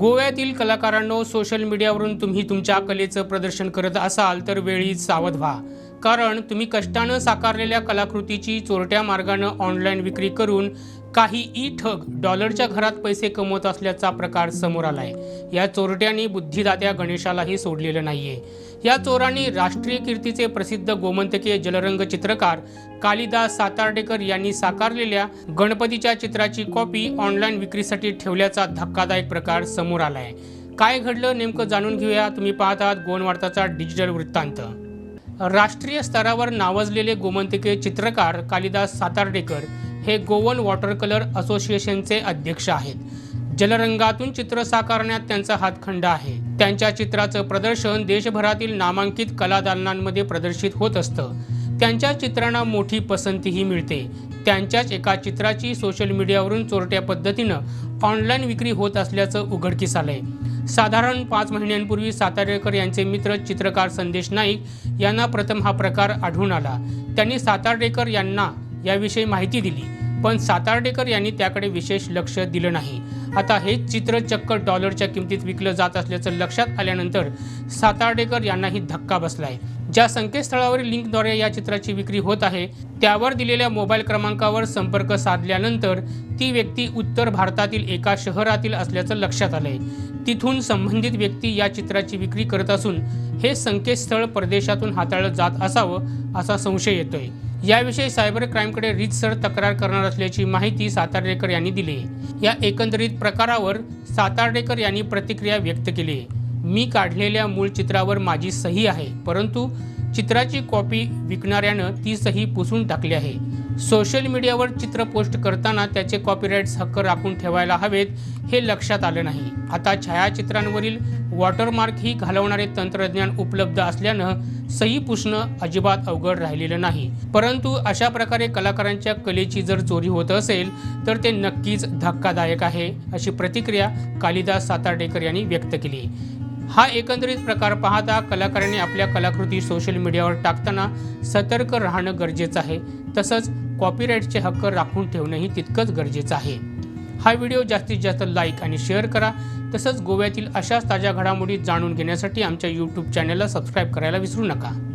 गोव्यातील कलाकारांनो सोशल मीडियावरून तुम्ही तुमच्या कलेचं प्रदर्शन करत असाल तर वेळी सावध व्हा. कारण तुम्ही कष्टानं साकारलेल्या कलाकृतीची चोरट्या मार्गानं ऑनलाईन विक्री करून काही ई ठग डॉलरच्या घरात पैसे कमवत असल्याचा प्रकार समोर आलाय. या चोरट्यांनी बुद्धिदात्या गणेशालाही सोडलेलं नाहीये. या चोरांनी राष्ट्रीय कीर्तीचे प्रसिद्ध गोमंतकीय जलरंग चित्रकार कालिदास सातार्डेकर यांनी साकारलेल्या गणपतीच्या चित्राची कॉपी ऑनलाईन विक्रीसाठी ठेवल्याचा धक्कादायक प्रकार समोर आलाय. काय घडलं नेमकं जाणून घेऊया. तुम्ही पाहत आहात वार्ताचा डिजिटल वृत्तांत. राष्ट्रीय स्तरावर नावाजलेले गोमंतिके चित्रकार कालिदास सातार्डेकर हे गोवन वॉटर कलर असोसिएशनचे अध्यक्ष आहेत. जलरंगातून चित्र साकारण्यात त्यांचा हातखंड आहे. त्यांच्या चित्राचं प्रदर्शन देशभरातील नामांकित कलादालनांमध्ये प्रदर्शित होत असतं. त्यांच्या चित्रांना मोठी पसंतीही मिळते. त्यांच्याच एका चित्राची सोशल मीडियावरून चोरट्या पद्धतीनं ऑनलाईन विक्री होत असल्याचं उघडकीस आलंय. साधारण पाच महिन्यांपूर्वी सातारेकर यांचे मित्र चित्रकार संदेश नाईक यांना प्रथम हा प्रकार आढळून आला. त्यांनी सातार्डेकर यांना याविषयी माहिती दिली पण सातार्डेकर यांनी त्याकडे विशेष लक्ष दिलं नाही. आता हेच चित्र चक्क डॉलरच्या किमतीत विकलं जात असल्याचं लक्षात आल्यानंतर सातार्डेकर यांनाही धक्का बसलाय. ज्या संकेतस्थळावरील लिंकद्वारे या चित्राची विक्री होत आहे त्यावर दिलेल्या मोबाईल क्रमांकावर संपर्क साधल्यानंतर ती व्यक्ती उत्तर भारतातील एका शहरातील असल्याचं लक्षात आलंय. तिथून संबंधित व्यक्ती या चित्राची विक्री करत असून हे संकेतस्थळ परदेशातून हाताळलं जात असावं असा संशय येतोय. याविषयी सायबर क्राईमकडे रीतसर तक्रार करणार असल्याची माहिती सातार्डेकर यांनी दिली. या एकंदरीत प्रकारावर सातार्डेकर यांनी प्रतिक्रिया व्यक्त केली. मी काढलेल्या मूळ चित्रावर माझी सही आहे परंतु चित्राची कॉपी विकणाऱ्यानं ती सही पुसून टाकली आहे. सोशल मीडियावर चित्र पोस्ट करताना त्याचे कॉपीराईट्स हक्क राखून ठेवायला हवेत हे लक्षात आलं नाही. आता छायाचित्रांवरील वॉटरमार्कही घालवणारे तंत्रज्ञान उपलब्ध असल्यानं सही पुसणं अजिबात अवघड राहिलेलं नाही. परंतु अशा प्रकारे कलाकारांच्या कलेची जर चोरी होत असेल तर ते नक्कीच धक्कादायक आहे अशी प्रतिक्रिया कालिदास सातार्डेकर यांनी व्यक्त केली. हा एकंदरीत प्रकार पाहता कलाकारांनी आपल्या कलाकृती सोशल मीडियावर टाकताना सतर्क राहणं गरजेचं आहे. तसंच कॉपीराईटचे हक्क राखून ठेवणंही तितकंच गरजेचं आहे. हा व्हिडिओ जास्तीत जास्त लाईक आणि शेअर करा. तसंच गोव्यातील अशाच ताज्या घडामोडी जाणून घेण्यासाठी आमच्या यूट्यूब चॅनलला सबस्क्राईब करायला विसरू नका.